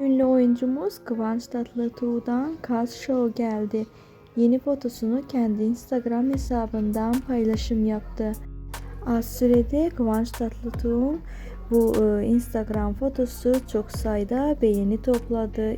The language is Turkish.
Ünlü oyuncumuz Kıvanç Tatlıtuğ'dan Kaz Show geldi. Yeni fotosunu kendi Instagram hesabından paylaşım yaptı. Az sürede Kıvanç Tatlıtuğ'un bu ıı, Instagram fotosu çok sayıda beğeni topladı.